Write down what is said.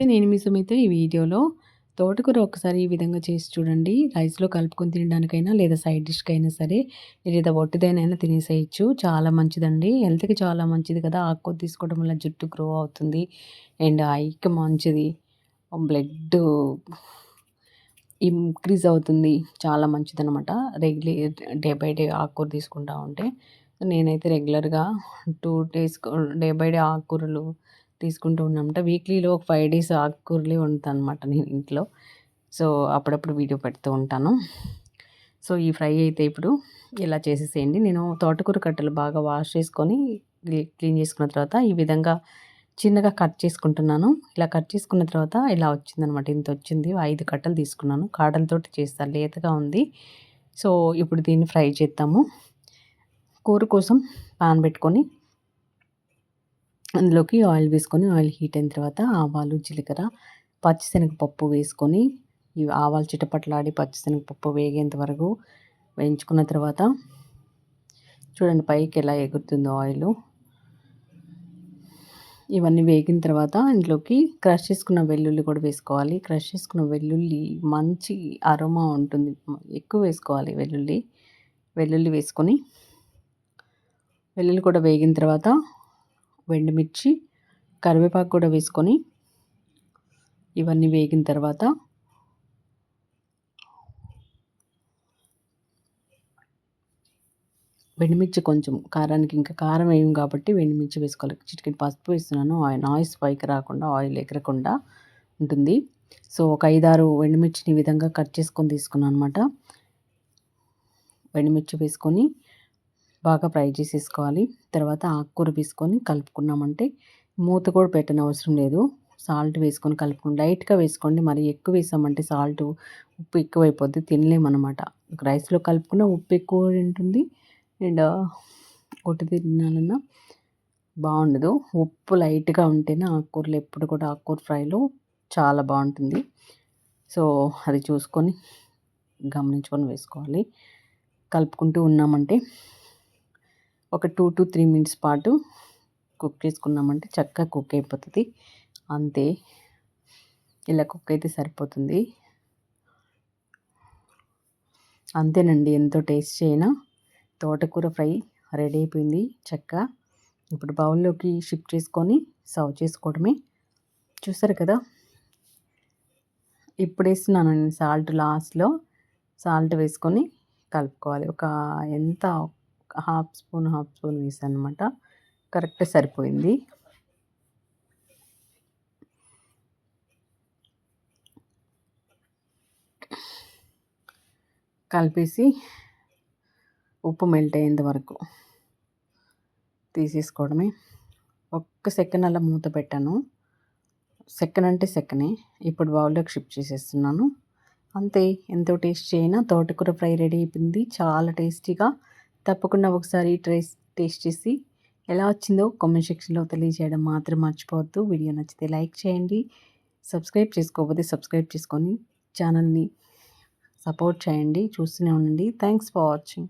నేను మీ సుమిత ఈ వీడియోలో తోటకూర ఒకసారి ఈ విధంగా చేసి చూడండి. రైస్లో కలుపుకొని తినడానికైనా లేదా సైడ్ డిష్కి అయినా సరే లేదా ఒట్టిదైనా తినేసేయచ్చు. చాలా మంచిదండి. హెల్త్కి చాలా మంచిది కదా. ఆకుకూర తీసుకోవడం వల్ల జుట్టు గ్రో అవుతుంది. అండ్ ఐకి మంచిది. బ్లడ్ ఇంక్రీజ్ అవుతుంది. చాలా మంచిది అనమాట రెగ్యులర్ డే బై డే ఆకుకూర తీసుకుంటా ఉంటే. నేనైతే రెగ్యులర్గా two days day by day ఆకుకూరలు తీసుకుంటూ ఉన్నామంట. వీక్లీలో ఒక ఫైవ్ డేస్ ఆకుకూరలే వండుతాను అనమాట నేను ఇంట్లో. సో అప్పుడప్పుడు వీడియో పెడుతూ ఉంటాను. సో ఈ ఫ్రై అయితే ఇప్పుడు ఇలా చేసేసేయండి. నేను తోటకూర కట్టలు బాగా వాష్ చేసుకొని క్లీన్ చేసుకున్న తర్వాత ఈ విధంగా చిన్నగా కట్ చేసుకుంటున్నాను. ఇలా కట్ చేసుకున్న తర్వాత ఇలా వచ్చిందనమాట. ఇంత వచ్చింది. ఐదు కట్టలు తీసుకున్నాను. కాడలతోటి చేస్తాను లేతగా ఉంది. సో ఇప్పుడు దీన్ని ఫ్రై చేద్దాము. కూర కోసం పాన్ పెట్టుకొని అందులోకి ఆయిల్ వేసుకొని ఆయిల్ హీట్ అయిన తర్వాత ఆవాలు జీలకర్ర పచ్చిశనగపప్పు వేసుకొని ఇవి ఆవాలు చిటపట్లాడి పచ్చిశనగపప్పు వేగేంత వరకు వేయించుకున్న తర్వాత చూడండి పైకి ఎలా ఎగురుతుందో ఆయిల్. ఇవన్నీ వేగిన తర్వాత ఇంట్లోకి క్రష్ చేసుకున్న వెల్లుల్లి కూడా వేసుకోవాలి. క్రష్ చేసుకున్న వెల్లుల్లి మంచి అరోమా ఉంటుంది. ఎక్కువ వేసుకోవాలి వెల్లుల్లి. వెల్లుల్లి వేసుకొని వెల్లుల్లి కూడా వేగిన తర్వాత ఎండుమిర్చి కరివేపాకు కూడా వేసుకొని ఇవన్నీ వేగిన తర్వాత వెండిమిర్చి కొంచెం కారానికి ఇంకా కారం వేయం కాబట్టి వెండిమిర్చి వేసుకోవాలి. చిటికెట్ పసుపు వేస్తున్నాను. నాయిస్ పైకి రాకుండా ఆయిల్ ఎగరకుండా ఉంటుంది. సో ఒక ఐదారు వెండిమిర్చిని విధంగా కట్ చేసుకొని తీసుకున్నాను అనమాట వెండిమిర్చి వేసుకొని బాగా ఫ్రై చేసేసుకోవాలి. తర్వాత ఆకుకూర వేసుకొని కలుపుకున్నామంటే మూత కూడా పెట్టని అవసరం లేదు. సాల్ట్ వేసుకొని కలుపుకొని లైట్గా వేసుకోండి. మరి ఎక్కువ వేసామంటే సాల్ట్ ఉప్పు ఎక్కువైపోద్ది. తినలేమన్నమాట. రైస్లో కలుపుకున్న ఉప్పు ఎక్కువ ఉంటుంది. అండ్ కొట్టి తినాలన్నా బాగుండదు. ఉప్పు లైట్గా ఉంటేనే ఆకుకూరలు ఎప్పుడు కూడా ఆకుకూర ఫ్రైలో చాలా బాగుంటుంది. సో అది చూసుకొని గమనించుకొని వేసుకోవాలి. కలుపుకుంటూ ఉన్నామంటే ఒక టూ టు త్రీ మినిట్స్ పాటు కుక్ చేసుకున్నామంటే చక్కగా కుక్ అయిపోతుంది. అంతే. ఇలా కుక్ అయితే సరిపోతుంది. అంతేనండి ఎంతో టేస్ట్ అయినా తోటకూర ఫ్రై రెడీ అయిపోయింది చక్క ఇప్పుడు బౌల్లోకి షిఫ్ట్ చేసుకొని సర్వ్ చేసుకోవడమే. చూసారు కదా? ఇప్పుడు వేస్తున్నాను నేను సాల్ట్ లాస్ట్లో. సాల్ట్ వేసుకొని కలుపుకోవాలి. ఒక ఎంత హాఫ్ స్పూన్ హాఫ్ స్పూన్ వేసాను అనమాట కరెక్ట్ సరిపోయింది. కలిపేసి ఉప్పు మెల్ట్ అయ్యేంత వరకు తీసేసుకోవడమే. ఒక్క సెకండ్ అలా మూత పెట్టాను. సెకండ్ అంటే సెకండే ఇప్పుడు బౌల్లోకి షిఫ్ట్ చేసేస్తున్నాను. అంతే. ఎంతో టేస్ట్ అయినా తోటకూర ఫ్రై రెడీ అయిపోయింది. చాలా టేస్టీగా తప్పకుండా ఒకసారి ట్రేస్ టేస్ట్ చేసి ఎలా వచ్చిందో కామెంట్ సెక్షన్లో తెలియజేయడం మాత్రం మర్చిపోవద్దు. వీడియో నచ్చితే లైక్ చేయండి. సబ్స్క్రైబ్ చేసుకోకపోతే సబ్స్క్రైబ్ చేసుకొని ఛానల్ని సపోర్ట్ చేయండి. చూస్తూనే ఉండండి. Thanks for watching